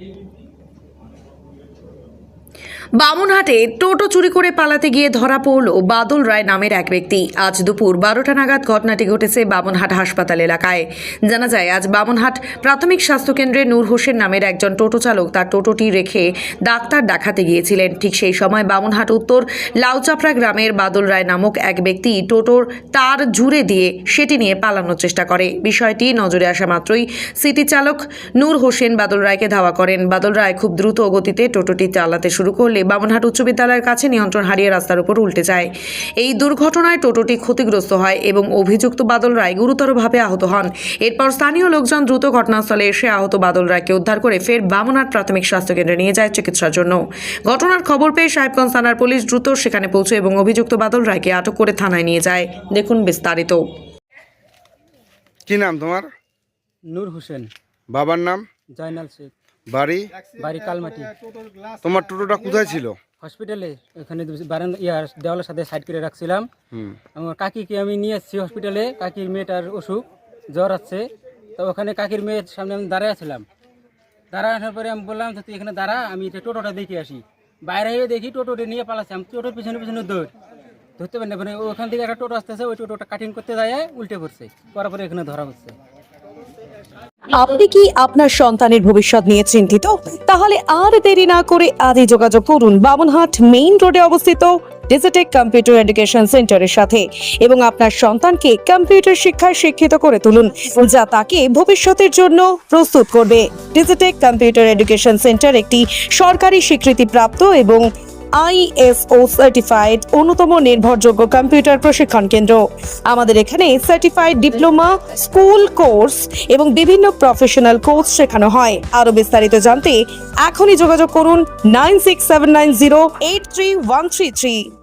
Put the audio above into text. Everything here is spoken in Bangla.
ele বামুনহাটে টোটো চুরি করে পালাতে গিয়ে ধরা পড়ল বাদল রায় নামের এক ব্যক্তি। আজ দুপুর বারোটা নাগাদ ঘটনাটি ঘটেছে বামুনহাট হাসপাতাল এলাকায়। জানা যায়, আজ বামুনহাট প্রাথমিক স্বাস্থ্যকেন্দ্রে নূর হোসেন নামের একজন টোটো চালক তার টোটোটি রেখে ডাক্তার দেখাতে গিয়েছিলেন। ঠিক সেই সময় বামুনহাট উত্তর লাউচাপড়া গ্রামের বাদল রায় নামক এক ব্যক্তি টোটোর তার জুড়ে দিয়ে সেটি নিয়ে পালানোর চেষ্টা করে। বিষয়টি নজরে আসা মাত্রই সিটি চালক নূর হোসেন বাদল রায়কে ধাওয়া করেন। বাদল রায় খুব দ্রুত গতিতে টোটোটি চালাতে শুরু করলে বামনহাট উচ্চ বিদ্যালয়ের কাছে নিয়ন্ত্রণ হারিয়ে রাস্তার উপর উল্টে যায়। এই দুর্ঘটনায় টোটোটি ক্ষতিগ্রস্ত হয় এবং অভিযুক্ত বাদল রায় গুরুতরভাবে আহত হন। এরপর স্থানীয় লোকজন দ্রুত ঘটনাস্থলে এসে আহত বাদল রায়কে উদ্ধার করে ফের বামনহাট প্রাথমিক স্বাস্থ্যকেন্দ্রে নিয়ে যায় চিকিৎসার জন্য। ঘটনার খবর পেয়ে সাহেবগঞ্জ থানার পুলিশ দ্রুত সেখানে পৌঁছে এবং অভিযুক্ত বাদল রায়কে আটক করে থানায় নিয়ে যায়। দেখুন বিস্তারিত। কি নাম তোমার? নূর হোসেন। বাবার নাম? জয়নাল শেখ। বাড়ি? বাড়ি কালমাটি। তোমার টোটোটা কোথায় ছিল? হসপিটালে এখানে বারান্দা ইয়ার দেওয়ালের সাথে সাইড করে রাখছিলাম। আমার কাকিকে আমি নিয়ে এসেছি হসপিটালে কাকির মেয়েটার অসুখ জ্বর আছে। তো ওখানে কাকির মেয়ের সামনে আমি দাঁড়ায় আছিলাম দাঁড়ায় আসার পরে আমি বললাম তুই এখানে দাঁড়া আমি এটা টোটোটা দেখে আসি। বাইরে হয়ে দেখি টোটোটা নিয়ে পালাচ্ছি। আমি টোটোর পিছনে পিছনে দৌড়। ধরতে পারি না মানে ওখান থেকে একটা টোটো আসতেছে ওই টোটোটা কাটিং করতে যায় উল্টে পড়ছে। পরে পরে এখানে ধরা হচ্ছে আপনি কি আপনার সন্তানের ভবিষ্যৎ নিয়ে চিন্তিত? তাহলে আর দেরি না করে আজই যোগাযোগ করুন বামনহাট মেইন রোডে অবস্থিত ডিজিটেক কম্পিউটার এডুকেশন সেন্টারের সাথে এবং আপনার সন্তানকে কম্পিউটার শিক্ষায় শিক্ষিত করে তুলুন যা তাকে ভবিষ্যতের জন্য প্রস্তুত করবে। ডিজিটেক কম্পিউটার এডুকেশন সেন্টার একটি সরকারি স্বীকৃতিপ্রাপ্ত এবং আইএসও সার্টিফাইড অন্যতম নির্ভরযোগ্য কম্পিউটার প্রশিক্ষণ কেন্দ্র। আমাদের এখানে সার্টিফাইড ডিপ্লোমা, স্কুল কোর্স এবং বিভিন্ন প্রফেশনাল কোর্স শেখানো হয়। আরও বিস্তারিত জানতে এখনই যোগাযোগ করুন nine six seven nine zero eight three one three three.